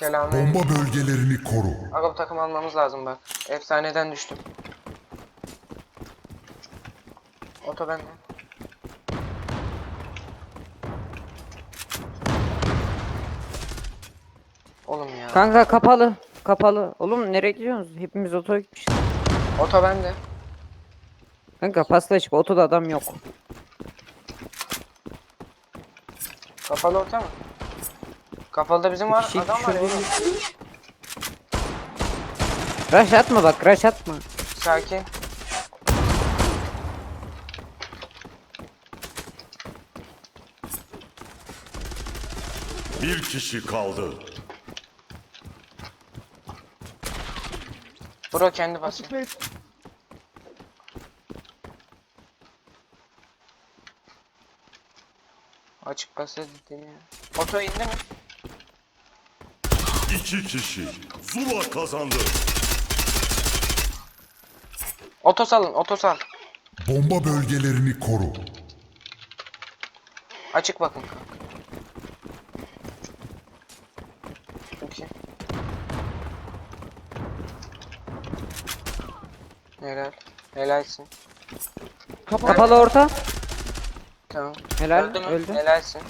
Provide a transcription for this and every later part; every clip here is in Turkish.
Selamünaleyküm. Bomba bölgelerini koru. Aga bu takım almamız lazım bak. Efsaneden düştüm. Oto bende. Oğlum ya. Kanka kapalı. Kapalı. Oğlum nereye gidiyorsunuz? Hepimiz otoya gitmişiz. Oto bende. Kanka pasla açık. Otoda adam yok. Kapalı orta mı? Kapalıda bizim var. Kişi Adam var ya. Rush atma bak. Rush atma. Sakin. Bir kişi kaldı. Bro kendi basıyor. Açık basıyor dedi ya. Oto indi mi? İki kişi. Zula kazandı. Oto salın, oto sal. Bomba bölgelerini koru. Açık bakın iyi. Helal. Helalsin. Kapalı orta. Tamam. Helal. Öldü mü? Öldü. Helalsin.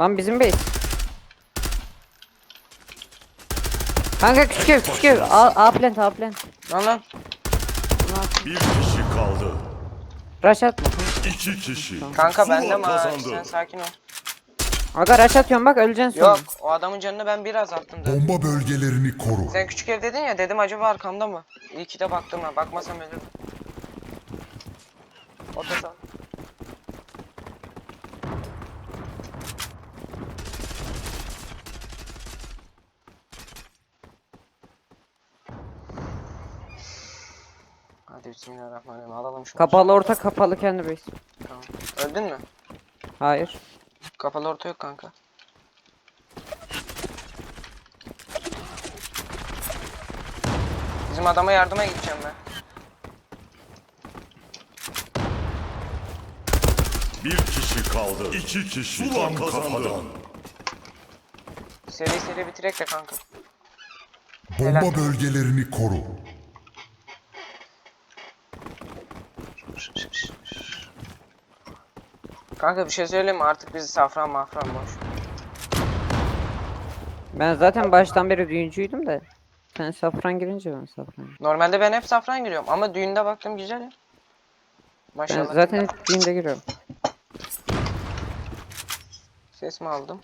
Lan bizim base. Kanka küçük ev küçük ev. A, A plant A plant. Lan lan. Bir kişi kaldı. Rush atma. İki kişi. Kanka bende mi? ha? kazandı. Sen sakin ol. Aga rush atıyorum bak öleceksin sonra. Yok. O adamın canını ben biraz attım da. Bomba bölgelerini koru. Sen küçük ev dedin ya dedim acaba arkamda mı? İyi ki de baktım ha. Bakmasam ölürdüm. Sal. Hadi bismillahirrahmanirrahim alalım şunu. Kapalı orta kapalı kendi base. Tamam. Öldün mü? Hayır. Kapalı orta yok kanka. Bizim adama yardıma gideceğim ben. Bir kişi kaldı. İki kişi. Zula kazandı. Seri seri bitirek de kanka. Helal. Bomba bölgelerini koru. Kanka bir şey söyleyeyim mi? Artık bizi safran mafran boş. Ben zaten baştan beri düğüncüydüm de. Sen safran girince ben safran. Normalde ben hep safran giriyorum ama düğünde baktım güzel ya. Ben Maşallah. zaten hep düğünde giriyorum. Ses mi aldım?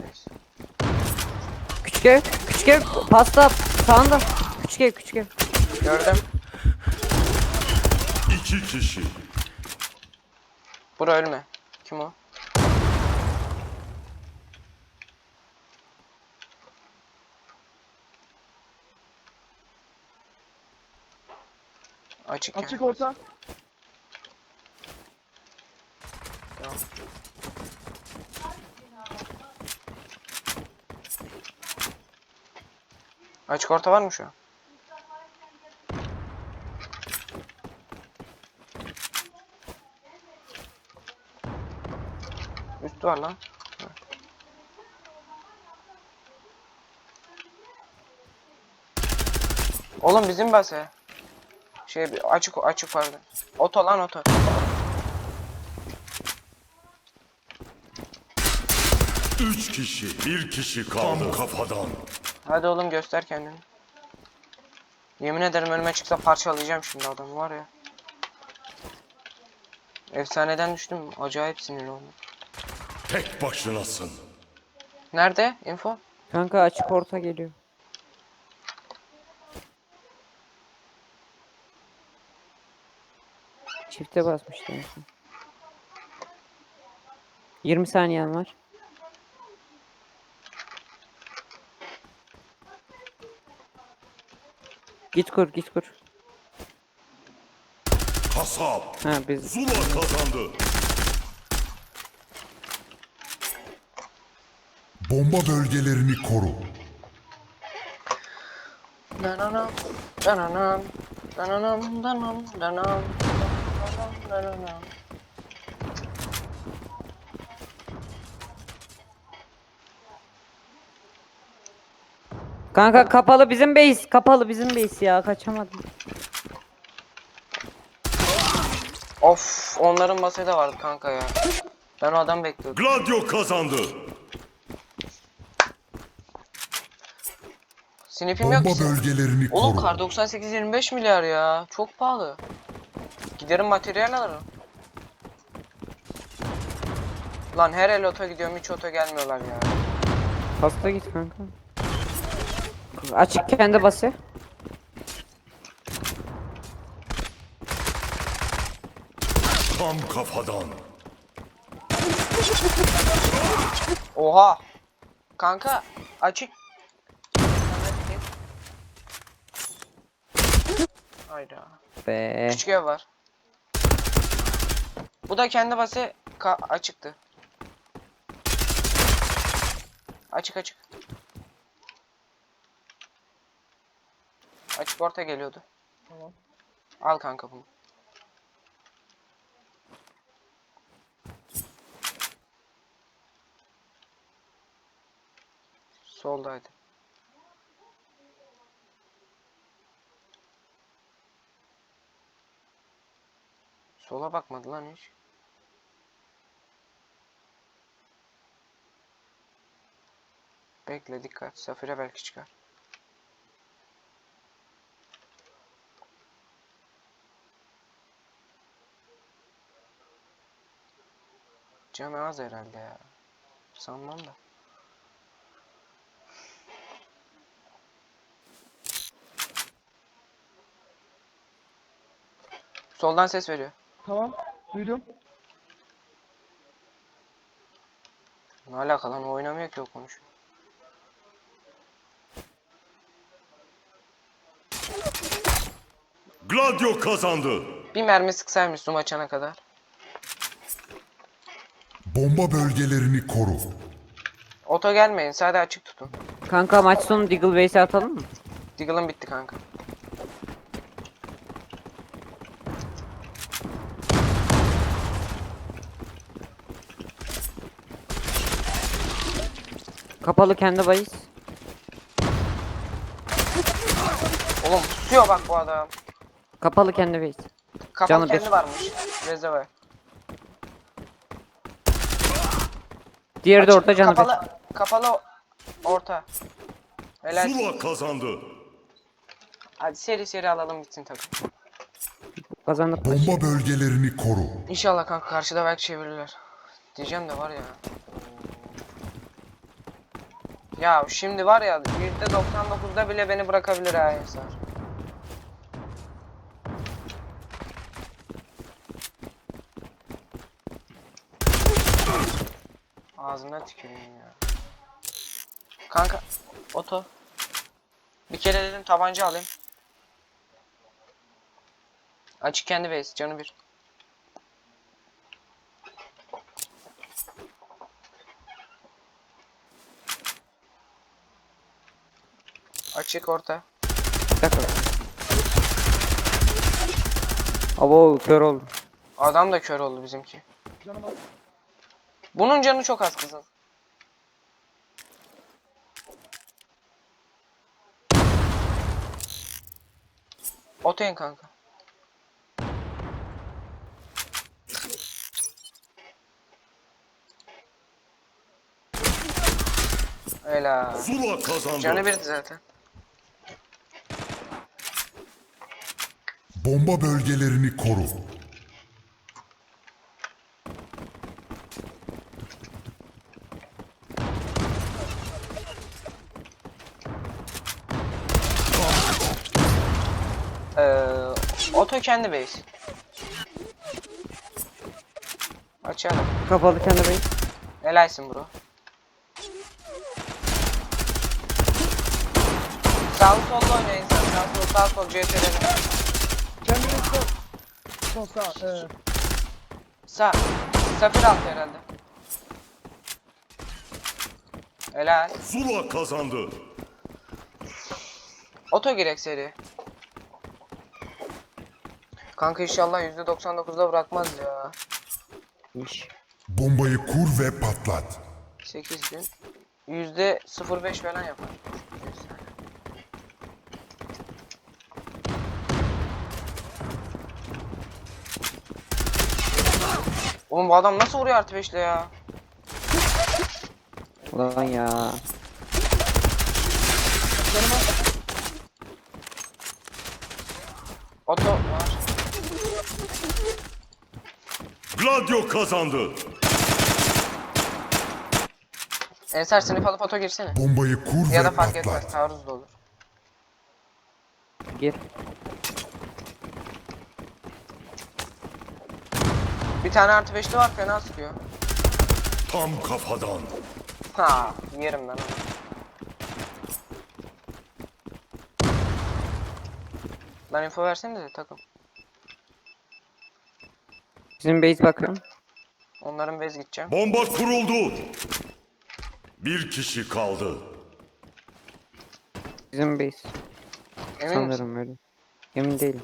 Neyse. Küçük ev küçük ev pasta sağında. Küçük ev küçük ev. Gördüm. İki kişi. Bura ölme. Kim o? Açık. yani. Açık orta. Tamam. Açık orta var mı şu an? Var lan. Oğlum bizim base. Şey bir- açık açık pardon. Oto lan oto. Üç kişi. Bir kişi kaldı. Tam kafadan. Hadi oğlum göster kendini. Yemin ederim önüme çıksa parçalayacağım şimdi adamı var ya. Efsaneden düştüm. Acayip sinirli oldum. Tek başınasın. Nerede? Info? Kanka açık orta geliyor. Çifte basmıştı en son. 20 saniyen var. Git kur git kur. Kasap. Ha biz Zula kazandı. Bomba bölgelerini koru. Kanka kapalı bizim base. Kapalı bizim base ya. Kaçamadım. Of onların masada vardı kanka ya. Ben o adam bekliyordum. Gladio kazandı. Snip'im yok Bomba ki. bölgelerini Oğlum koru. kar 98 25 milyar ya. Çok pahalı. Giderim materyal alırım. Lan her el oto gidiyorum hiç oto gelmiyorlar ya. Pasta git kanka. Açık kendi bası. Tam kafadan. Oha. Kanka açık. Hayda. Be. Küçük ev var. Bu da kendi bası ka- açıktı. Açık açık. Açık orta geliyordu. Tamam. Al kanka bunu. Soldaydı. Sola bakmadı lan hiç. Bekle dikkat. Safire belki çıkar. Canı az herhalde ya. Sanmam da. Soldan ses veriyor. Tamam. Duydum. Ne alaka lan o oynamıyor ki o konuşuyor. Gladio kazandı. Bir mermi sıksaymış zoom açana kadar. Bomba bölgelerini koru. Oto gelmeyin sadece açık tutun. Kanka maç sonu Deagle base'e atalım mı? Diggle'ın bitti kanka. Kapalı kendi base. Oğlum tutuyor bak bu adam. Kapalı kendi base. Kapalı Canı kendi bir. varmış. Rezerve. Diğeri de Açık, orta canı bir. kapalı, kapalı orta. Helal. Zula kazandı. Hadi seri seri alalım gitsin tabii. Kazandık. Bomba bölgelerini koru. İnşallah kanka karşıda belki çevirirler. Diyeceğim de var ya. Ya şimdi var ya %99'da bile beni bırakabilir ha Ensar. Ağzına tüküreyim ya. Kanka oto. Bir kere dedim tabanca alayım. Açık kendi base canı bir. Açık orta. Bir dakika. Abo kör oldu. Adam da kör oldu bizimki. Bunun canı çok az kızın. Otoyun kanka. Öyle. Zula kazandı. Canı birdi zaten. Bomba bölgelerini koru. Ee, oto kendi base. Açalım. Kapalı kendi base. Helalsin bro. Sağ solda oyna insan. Sağ sol sağ sol CTRL. Sol sağ. Ee, Sağ. Safir altı herhalde. Helal. Zula kazandı. Oto girek seri. Kanka inşallah %99'da bırakmaz ya. Bombayı kur ve patlat. 8000. %05 falan yapar. Oğlum bu adam nasıl vuruyor artı beşle ya? Ulan ya. Oto var. Gladio kazandı. Ensar sınıf alıp oto girsene. Bombayı kur Ya ve da fark etmez taarruz da olur. Gir. Bir tane artı beşli var fena sıkıyor. Tam kafadan. Ha yerim ben onu. Ben info versene de takım. Bizim base bakıyorum. Onların bez gideceğim. Bomba kuruldu. Bir kişi kaldı. Bizim base. Emin misin? Sanırım öyle. Emin değilim.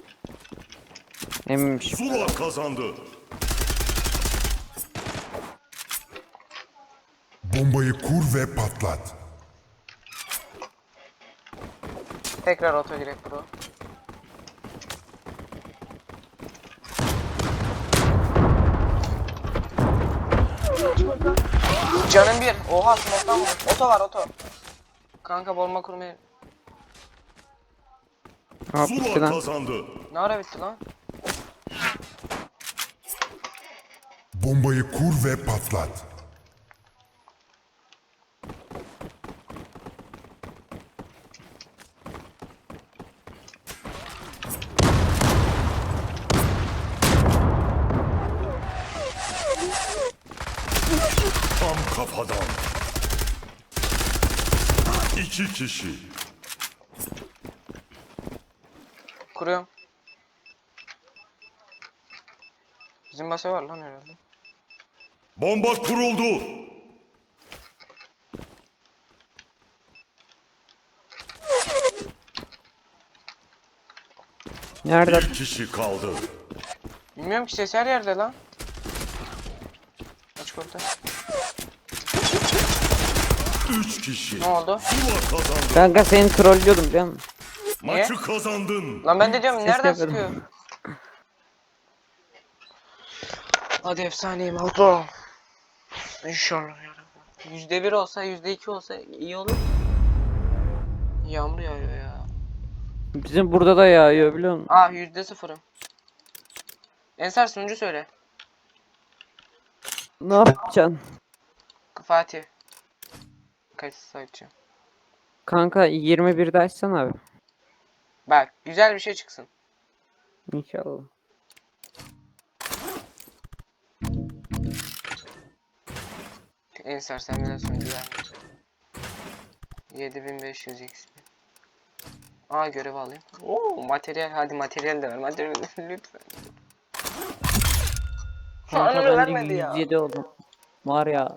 Eminmişim. Zula kazandı. Bombayı kur ve patlat. Tekrar oto girek bro. Canım bir. Oha smoke'tan vurdu. Oto var oto. Kanka bomba kurmayı. Hop bitti Zula lan. kazandı. Ne ara bitti lan? Bombayı kur ve patlat. Tam kafadan. İki kişi. Kuruyorum. Bizim base var lan herhalde. Bomba kuruldu. Nerede? Bir kişi kaldı. Bilmiyorum ki ses her yerde lan. Açık orta. Üç kişi. Ne oldu? Zula kazandı. Kanka seni trollüyordum biliyor musun? Maçı kazandın. Lan ben de diyorum Ses nereden yapıyorum. sıkıyor? Hadi efsaneyim oldu. İnşallah yarabbim. Yüzde bir olsa, yüzde iki olsa iyi olur. Yağmur yağıyor ya. Bizim burada da yağıyor biliyor musun? Aa yüzde sıfırım. Ensar sunucu söyle. Ne yapacaksın? Fatih. Kayıtsız açacağım. Kanka 21'de açsana abi. Bak güzel bir şey çıksın. İnşallah. Ensar sen bile sunucu ver. 7500 XP. Aa görev alayım. Oo materyal hadi materyal de ver. Materyal lütfen. Kanka Tanrı ben de vermedi ya. 107 oldum. Var ya